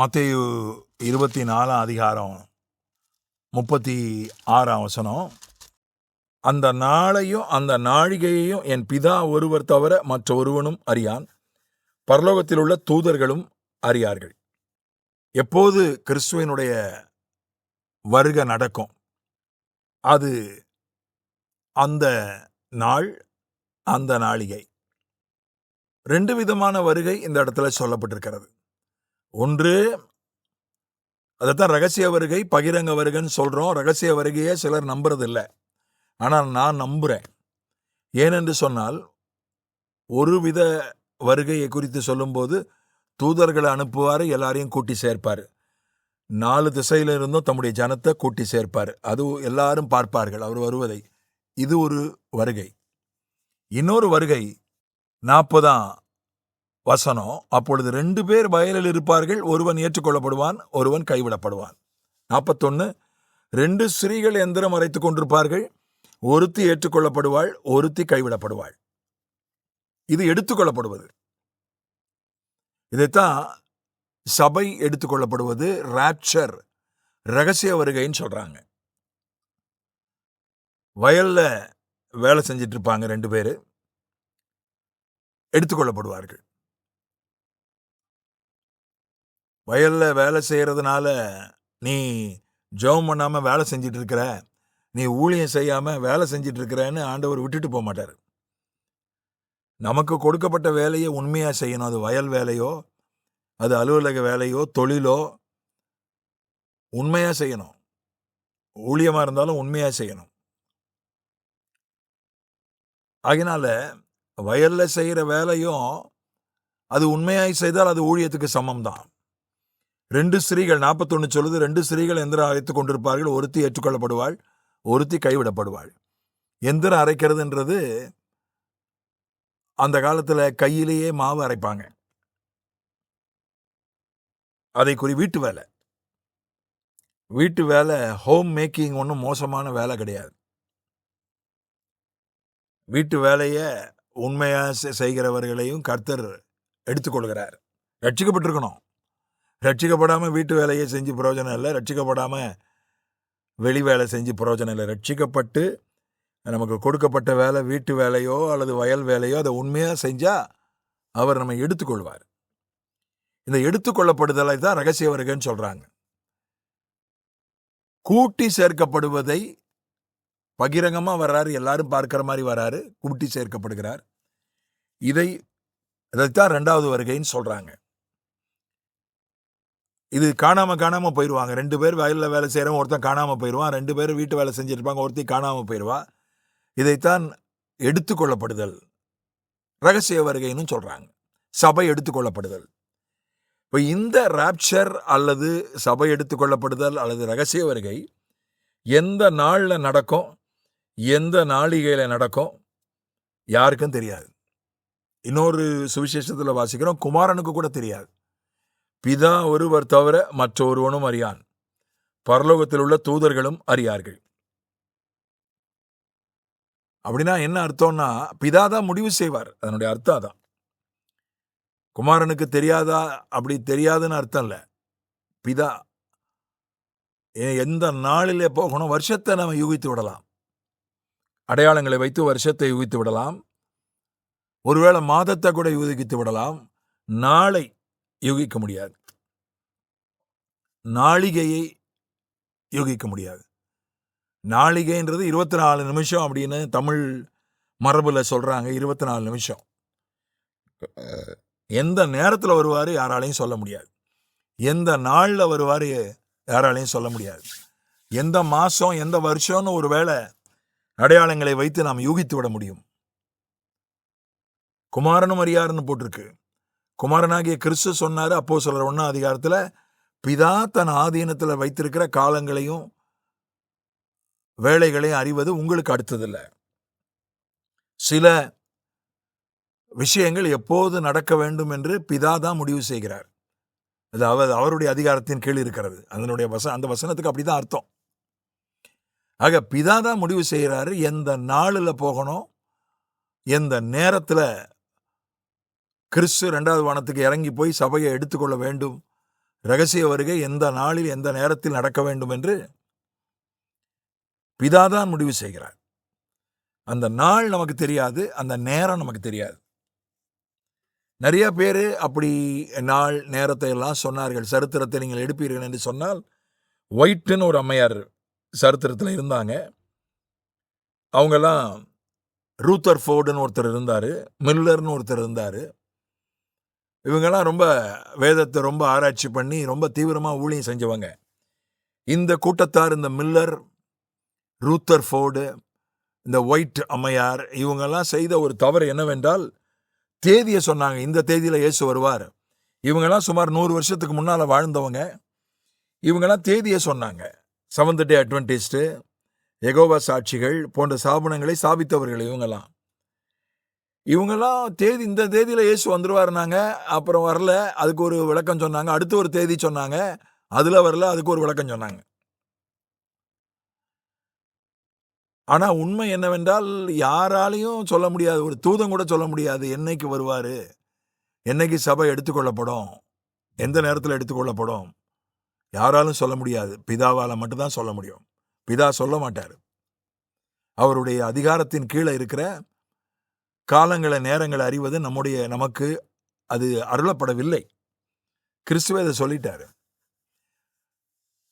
மத்திய இருபத்தி நாலாம் அதிகாரம் முப்பத்தி ஆறாம் வசனம். அந்த நாளையும் அந்த நாழிகையையும் என் பிதா ஒருவர் தவிர மற்ற ஒருவனும் அறியான். பரலோகத்தில் உள்ள தூதர்களும் அறியார்கள். எப்போது கிறிஸ்துவனுடைய வருகை நடக்கும்? அது அந்த நாள் அந்த நாளிகை ரெண்டு விதமான வருகை இந்த இடத்துல சொல்லப்பட்டிருக்கிறது. ஒன்று அதைத்தான் ரகசிய வருகை பகிரங்க வருகைன்னு சொல்கிறோம் ரகசிய வருகையை சிலர் நம்புறதில்லை. ஆனால் நான் நம்புகிறேன் ஏனென்று சொன்னால் ஒரு வித வருகையை குறித்து சொல்லும்போது தூதர்களை அனுப்புவார் எல்லாரையும் கூட்டி சேர்ப்பார். நாலு திசையில இருந்தும் தம்முடைய ஜனத்தை கூட்டி சேர்ப்பார். அது எல்லாரும் பார்ப்பார்கள் அவர் வருவதை. இது ஒரு வருகை. இன்னொரு வருகை நாற்பதாம் வசனம் அப்பொழுது ரெண்டு பேர் வயலில் இருப்பார்கள் ஒருவன் ஏற்றுக்கொள்ளப்படுவான் ஒருவன் கைவிடப்படுவான். நாற்பத்தொன்னு ரெண்டு ஸ்திரீகள் எந்திரம் அரைத்து கொண்டிருப்பார்கள் ஒருத்தி ஏற்றுக்கொள்ளப்படுவாள் ஒருத்தி கைவிடப்படுவாள். இது எடுத்துக்கொள்ளப்படுவது. இதைத்தான் சபை எடுத்துக்கொள்ளப்படுவது ராப்சர் ரகசிய வருகைன்னு சொல்றாங்க. வயல்ல வேலை செஞ்சிட்டு இருப்பாங்க ரெண்டு பேர். எடுத்துக்கொள்ளப்படுவார்கள். வயல்ல வேலை செய்யறதுனால நீ ஜெபம் பண்ணாம வேலை செஞ்சிட்டு இருக்கிற நீ ஊழியம் செய்யாம வேலை செஞ்சிட்டு இருக்கிறன்னு ஆண்டவர் விட்டுட்டு போக மாட்டார். நமக்கு கொடுக்கப்பட்ட வேலையை உண்மையாக செய்யணும். அது வயல் வேலையோ அது அலுவலக வேலையோ தொழிலோ உண்மையாக செய்யணும். ஊழியமாக இருந்தாலும் உண்மையாக செய்யணும். அதனால வயல்ல செய்கிற வேலையும் அது உண்மையாக செய்தால் அது ஊழியத்துக்கு சமம் தான் ரெண்டு ஸ்திரீகள் நாற்பத்தொன்னு சொல்லுது ரெண்டு ஸ்திரீகள் எந்திரம் அரைத்துக் கொண்டிருப்பார்கள். ஒருத்தி ஏற்றுக்கொள்ளப்படுவாள் ஒருத்தி கைவிடப்படுவாள். எந்திரம் அரைக்கிறதுன்றது அந்த காலத்தில் கையிலேயே மாவு அரைப்பாங்க. அதை குறி வீட்டு வேலை. வீட்டு வேலை ஹோம் மேக்கிங் ஒன்றும் மோசமான வேலை கிடையாது. வீட்டு வேலையை உண்மையாக செ- செய்கிறவர்களையும் கர்த்தர் எடுத்துக்கொள்கிறார் ரட்சிக்கப்பட்டிருக்கணும். ரட்சிக்கப்படாமல் வீட்டு வேலையை செஞ்சு பிரயோஜனம் இல்லை. ரட்சிக்கப்படாமல் வெளி வேலை செஞ்சு பிரயோஜனம் இல்லை. ரட்சிக்கப்பட்டு நமக்கு கொடுக்கப்பட்ட வேலை வீட்டு வேலையோ அல்லது வயல் வேலையோ அதை உண்மையாக செஞ்சால் அவர் நம்ம எடுத்துக்கொள்வார். இந்த எடுத்துக்கொள்ளப்படுதலை தான் ரகசிய வருகைன்னு சொல்கிறாங்க கூட்டி சேர்க்கப்படுவதை பகிரங்கமாக வர்றாரு. எல்லாரும் பார்க்குற மாதிரி வராரு கூட்டி சேர்க்கப்படுகிறார். இதை இதைத்தான் ரெண்டாவது வருகைன்னு சொல்கிறாங்க இது காணாமல் காணாமல் போயிடுவாங்க ரெண்டு பேர் வயலில் வேலை செய்கிறவங்க ஒருத்தன் காணாமல் போயிடுவான் ரெண்டு பேர் வீட்டு வேலை செஞ்சிருப்பாங்க. ஒருத்தி காணாமல் போயிடுவா இதைத்தான் எடுத்துக்கொள்ளப்படுதல் ரகசிய வருகைன்னு சொல்கிறாங்க சபை எடுத்துக்கொள்ளப்படுதல். இப்போ இந்த ராப்சர் அல்லது சபை எடுத்துக்கொள்ளப்படுதல் அல்லது ரகசிய வருகை எந்த நாளில் நடக்கும்? எந்த நாளிகையில் நடக்கும்? யாருக்கும் தெரியாது. இன்னொரு சுவிசேஷத்தில் வாசிக்கிறோம். குமாரனுக்கு கூட தெரியாது. பிதா ஒருவர் தவிர மற்றொருவனும் அறியான். பரலோகத்தில் உள்ள தூதர்களும் அறியார்கள். அப்படின்னா என்ன அர்த்தம்னா பிதா தான் முடிவு செய்வார். அதனுடைய அர்த்தம் அதான். குமாரனுக்கு தெரியாதா? அப்படி தெரியாதுன்னு அர்த்தம் இல்லை. பிதா எந்த நாளிலே போகணும்? வருஷத்தை நம்ம யூகித்து விடலாம். அடையாளங்களை வைத்து வருஷத்தை யூகித்து விடலாம். ஒருவேளை மாதத்தை கூட யூகித்து விடலாம். நாளை யூகிக்க முடியாது. நாளிகையை யூகிக்க முடியாது. நாளிகைன்றது இருபத்தி நாலு நிமிஷம் அப்படின்னு தமிழ் மரபுல சொல்றாங்க இருபத்தி நாலு நிமிஷம். எந்த நேரத்தில் வருவார் யாராலையும் சொல்ல முடியாது. எந்த நாளில் வருவார் யாராலையும் சொல்ல முடியாது. எந்த மாதம் எந்த வருஷம்னு ஒரு வேளை அடையாளங்களை வைத்து நாம் யூகித்து விட முடியும். குமாரனும் அறியாருன்னு போட்டிருக்கு. குமாரனாகிய கிறிஸ்து சொன்னார் அப்போ சிலர் ஒன்னாம் அதிகாரத்தில் பிதா தன் ஆதீனத்தில் வைத்திருக்கிற காலங்களையும் வேலைகளையும் அறிவது உங்களுக்கு அடுத்ததில்லை. சில விஷயங்கள் எப்போது நடக்க வேண்டும் என்று பிதா தான் முடிவு செய்கிறார். அது அவர் அவருடைய அதிகாரத்தின் கீழ் இருக்கிறது. அதனுடைய வச அந்த வசனத்துக்கு அப்படிதான் அர்த்தம். ஆக பிதா தான் முடிவு செய்கிறாரு எந்த நாளில் போகணும் எந்த நேரத்தில் கிறிஸ்து ரெண்டாவது வானத்துக்கு இறங்கி போய் சபையை எடுத்துக்கொள்ள வேண்டும். ரகசிய வருகை எந்த நாளில் எந்த நேரத்தில் நடக்க வேண்டும் என்று பிதாதான் முடிவு செய்கிறார். அந்த நாள் நமக்கு தெரியாது அந்த நேரம் நமக்கு தெரியாது. நிறைய பேர் அப்படி நாள் நேரத்தை எல்லாம் சொன்னார்கள். சரித்திரத்தை நீங்கள் எடுப்பீர்கள் என்று சொன்னால் ஒயிட்டுன்னு ஒரு அம்மையார் சரித்திரத்தில் இருந்தாங்க. அவங்கெல்லாம் ரூத்தர் ஃபோர்டுன்னு ஒருத்தர் இருந்தார் மில்லர்னு ஒருத்தர் இருந்தார். இவங்கெல்லாம் ரொம்ப வேதத்தை ரொம்ப ஆராய்ச்சி பண்ணி ரொம்ப தீவிரமாக ஊழியம் செஞ்சவங்க. இந்த கூட்டத்தார் இந்த மில்லர் ரூத்தர் ஃபோர்டு இந்த ஒயிட் அம்மையார் இவங்கெல்லாம் செய்த ஒரு தவறு என்னவென்றால் தேதியை சொன்னாங்க. இந்த தேதியில் இயேசு வருவார். இவங்கெல்லாம் சுமார் நூறு வருஷத்துக்கு முன்னால் வாழ்ந்தவங்க. இவங்கெல்லாம் தேதியை சொன்னாங்க. செவன்த் டே அட்வென்டிஸ்ட்டு எகோவா சாட்சிகள் போன்ற ஸ்தாபனங்களை சாபித்தவர்கள் இவங்கெல்லாம். இவங்கெல்லாம் தேதி இந்த தேதியில் இயேசு வந்துருவாருனாங்க அப்புறம் வரல. அதுக்கு ஒரு விளக்கம் சொன்னாங்க. அடுத்து ஒரு தேதி சொன்னாங்க. அதில் வரல. அதுக்கு ஒரு விளக்கம் சொன்னாங்க. ஆனால் உண்மை என்னவென்றால் யாராலையும் சொல்ல முடியாது. ஒரு தூதம் கூட சொல்ல முடியாது. என்னைக்கு வருவார்? என்னைக்கு சபை எடுத்துக்கொள்ளப்படும்? எந்த நேரத்தில் எடுத்துக்கொள்ளப்படும்? யாராலும் சொல்ல முடியாது. பிதாவால் மட்டும்தான் சொல்ல முடியும். பிதா சொல்ல மாட்டார். அவருடைய அதிகாரத்தின் கீழே இருக்கிற காலங்களை நேரங்களை அறிவது நம்முடைய நமக்கு அது அருளப்படவில்லை. கிறிஸ்துவை அதை சொல்லிட்டாரு.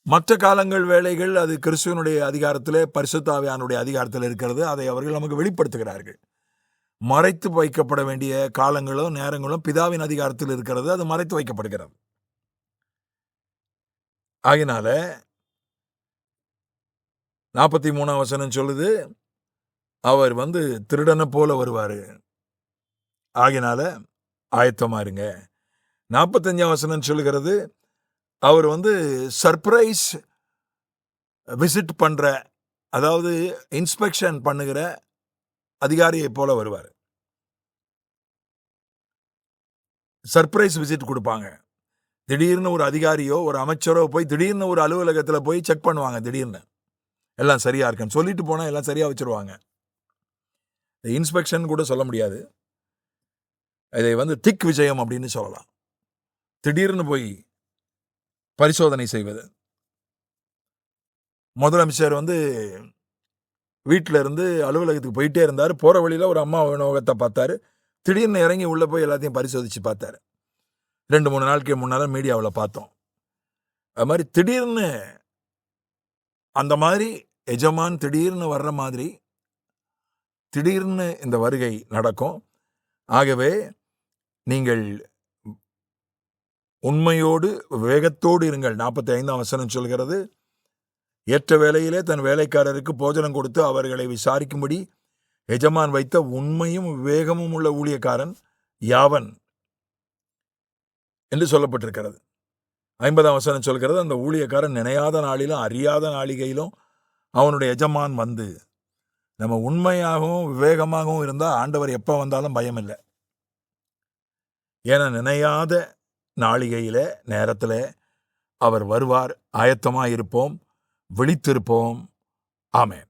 மற்ற காலங்கள் வேலைகள் அது கிறிஸ்துவனுடைய அதிகாரத்தில் பரிசுத்தாவியானுடைய அதிகாரத்தில் இருக்கிறது. அதை அவர்கள் நமக்கு வெளிப்படுத்துகிறார்கள். மறைத்து வைக்கப்பட வேண்டிய காலங்களும் நேரங்களும் பிதாவின் அதிகாரத்தில் இருக்கிறது. அது மறைத்து வைக்கப்படுகிறது. ஆகினால நாற்பத்தி மூணாம் வசனம் சொல்லுது அவர் வந்து திருடனை போல வருவார். ஆகினால ஆயத்தமாக இருங்க. நாற்பத்தஞ்சாம் வசனம் சொல்லுகிறது அவர் வந்து சர்ப்ரைஸ் விசிட் பண்ணுற அதாவது இன்ஸ்பெக்ஷன் பண்ணுகிற அதிகாரியை போல வருவார். சர்ப்ரைஸ் விசிட் கொடுப்பாங்க. திடீர்னு ஒரு அதிகாரியோ ஒரு அமைச்சரோ போய் திடீர்னு ஒரு அலுவலகத்தில் போய் செக் பண்ணுவாங்க திடீர்னு. எல்லாம் சரியா இருக்குன்னு சொல்லிட்டு போனால் எல்லாம் சரியா வச்சிருவாங்க. இன்ஸ்பெக்ஷன் கூட சொல்ல முடியாது. இதை வந்து திக் விஜயம் அப்படின்னு சொல்லலாம். திடீர்னு போய் பரிசோதனை செய்வது. முதலமைச்சர் வந்து வீட்டில் இருந்து அலுவலகத்துக்கு போயிட்டே இருந்தார். போகிற வழியில் ஒரு அம்மா உணவகத்தை பார்த்தாரு. திடீர்னு இறங்கி உள்ளே போய் எல்லாத்தையும் பரிசோதித்து பார்த்தாரு. ரெண்டு மூணு நாளைக்கு முன்னால் மீடியாவில் பார்த்தோம். அது மாதிரி திடீர்னு அந்த மாதிரி எஜமான் திடீர்னு வர்ற மாதிரி திடீர்னு இந்த வருகை நடக்கும். ஆகவே நீங்கள் உண்மையோடு வேகத்தோடு இருங்கள். நாற்பத்தி ஐந்தாம் வசனம் சொல்கிறது ஏற்ற வேலையிலே தன் வேலைக்காரருக்கு போஜனம் கொடுத்து அவர்களை விசாரிக்கும்படி எஜமான் வைத்த உண்மையும் வேகமும் உள்ள ஊழியக்காரன் யாவன் என்று சொல்லப்பட்டிருக்கிறது. ஐம்பதாம் வசனம் சொல்கிறது அந்த ஊழியக்காரன் நினையாத நாளிலும் அறியாத நாளிகையிலும் அவனுடைய எஜமான் வந்து நம்ம உண்மையாகவும் விவேகமாகவும் இருந்தால் ஆண்டவர் எப்போ வந்தாலும் பயம் இல்லை. ஏன்னா நினையாத நாளிகையில் நேரத்தில் அவர் வருவார். ஆயத்தமாக இருப்போம் விழித்திருப்போம். ஆமென்.